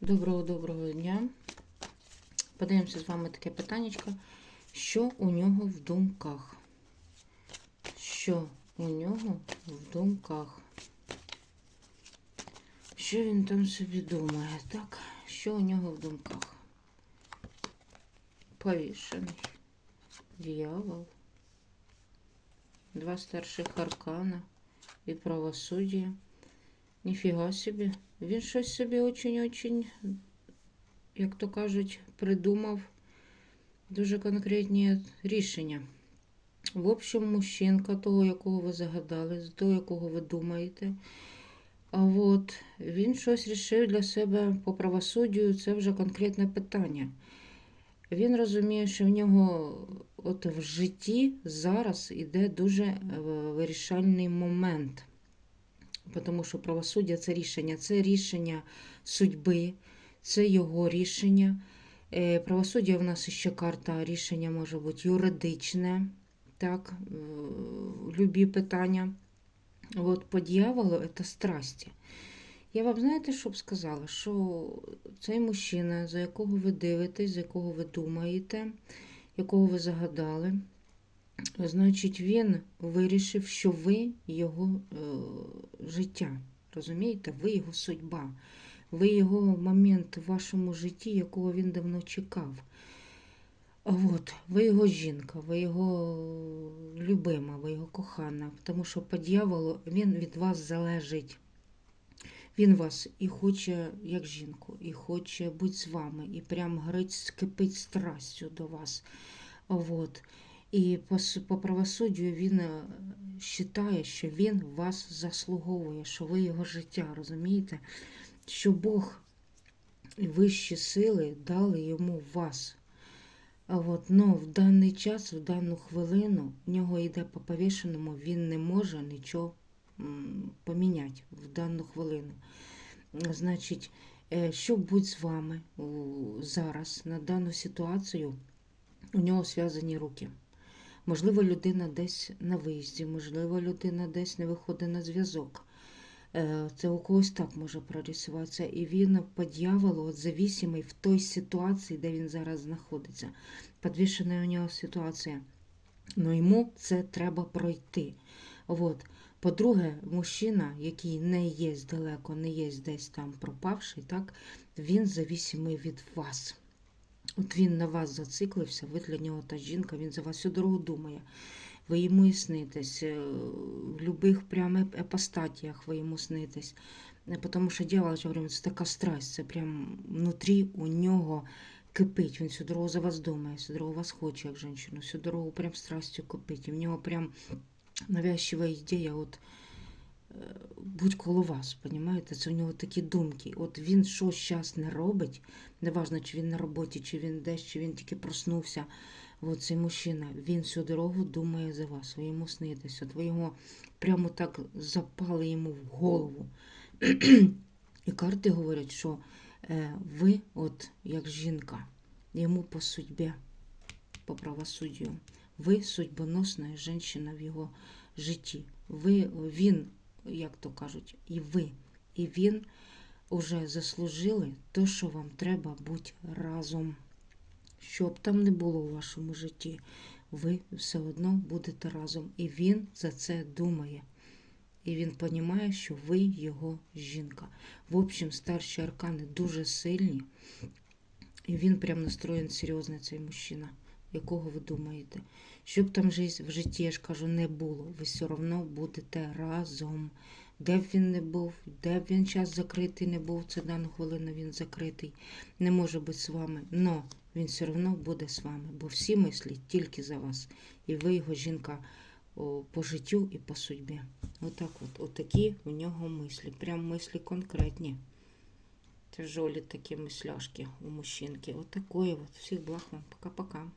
Доброго доброго дня. Подивимося з вами таке питаннячко. Що у нього в думках? Що у нього в думках? Що він там собі думає? Так, що у нього в думках? Повішений. Дьявол. Два старших аркана і правосуддя. Ніфіга собі. Він щось собі очень-очень, як то кажуть, придумав дуже конкретні рішення. В общем, мужчинка, того, якого ви загадали, того, якого ви думаєте. А от він щось рішив для себе по правосуддю, це вже конкретне питання. Він розуміє, що в нього от в житті зараз іде дуже е, вирішальний момент. Тому що правосуддя це рішення, це рішення судьби, це його рішення. Е, Правосуддя в нас ще карта рішення може бути юридичне, так, е, любі питання. От по дьяволу це страсті. Я вам знаєте, що б сказала? Що цей мужчина, за якого ви дивитесь, за якого ви думаєте, якого ви загадали, Значить, він вирішив, що ви його е, життя. Розумієте? Ви його судьба, ви його момент в вашому житті, якого він давно чекав. От, ви його жінка, ви його любима, ви його кохана, тому що по дьяволу він від вас залежить. Він вас і хоче, як жінку, і хоче бути з вами, і прям горить, кипить страстю до вас. От. І по, правосуддю він вважає, що він вас заслуговує, що ви його життя, розумієте? Що Бог і вищі сили дали йому вас. А от, ну, в даний час, в дану хвилину, в нього йде по повішеному, він не може нічого поміняти в дану хвилину. Значить, е, що будь з вами зараз на дану ситуацію, у нього зв'язані руки. Можливо, людина десь на виїзді, можливо, людина десь не виходить на зв'язок. Е, Це у когось так може прорисуватися. І він по дьяволу от завісимий в той ситуації, де він зараз знаходиться. Підвішена у нього ситуація. Ну йому це треба пройти. От. По-друге, мужчина, який не є далеко, не є десь там пропавший, так, він завісимий від вас. От він на вас зациклився, ви для нього та жінка, він за вас всю дорогу думає. Ви йому і снитесь, е, в любих прям епостатіях ви йому снитесь. Е, Тому що дьявол, я говорю, це така страсть, це прям внутрі у нього кипить. Він всю дорогу за вас думає, всю дорогу вас хоче, як жінку, всю дорогу прям страстю кипить. І в нього прям навязчива ідея, от будь коло вас, понімаєте? Це у нього такі думки. От він що зараз не робить, неважно, чи він на роботі, чи він десь, чи він тільки проснувся. От цей мужчина, він всю дорогу думає за вас, ви йому снитесь. От ви його прямо так запали йому в голову. І карти говорять, що е, ви, от як жінка, йому по судьбі, по правосуддю, ви судьбоносна жінка в його житті. Ви, він, як то кажуть, і ви, і він уже заслужили те, що вам треба бути разом. Що б там не було у вашому житті, ви все одно будете разом. І він за це думає. І він розуміє, що ви його жінка. В общем, старші аркани дуже сильні. І він прям настроєн серйозно, цей мужчина, якого ви думаєте. Що б там в житті, я ж кажу, не було, ви все одно будете разом. Де б він не був, де б він час закритий не був, це дану хвилину він закритий, не може бути з вами. Но він все одно буде з вами, бо всі мислять тільки за вас. І ви його жінка по життю і по судьбі. Отак от, отакі у нього мислі. Прям мислі конкретні. Тяжолі такі мисляшки у мужчинки. Отакої от. Всіх благ вам. Пока-пока.